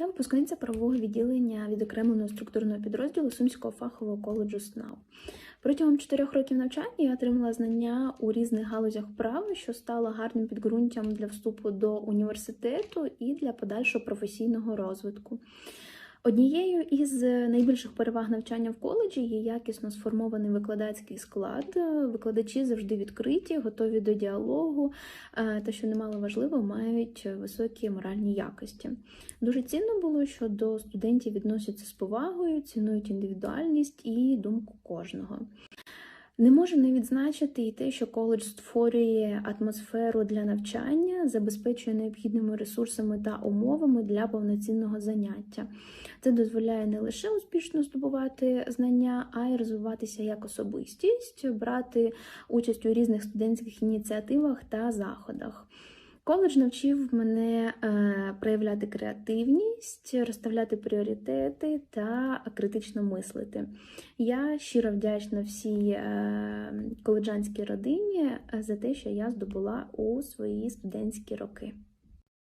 Я випускниця правового відділення відокремленого структурного підрозділу Сумського фахового коледжу СНАУ. Протягом чотирьох років навчання я отримала знання у різних галузях права, що стало гарним підґрунтям для вступу до університету і для подальшого професійного розвитку. Однією із найбільших переваг навчання в коледжі є якісно сформований викладацький склад. Викладачі завжди відкриті, готові до діалогу е, та, що немало важливо, мають високі моральні якості. Дуже цінно було, що до студентів відносяться з повагою, цінують індивідуальність і думку кожного. Не можу не відзначити і те, що коледж створює атмосферу для навчання, забезпечує необхідними ресурсами та умовами для повноцінного заняття. Це дозволяє не лише успішно здобувати знання, а й розвиватися як особистість, брати участь у різних студентських ініціативах та заходах. Коледж навчив мене е, проявляти креативність, розставляти пріоритети та критично мислити. Я щиро вдячна всій е, коледжанській родині за те, що я здобула у свої студентські роки.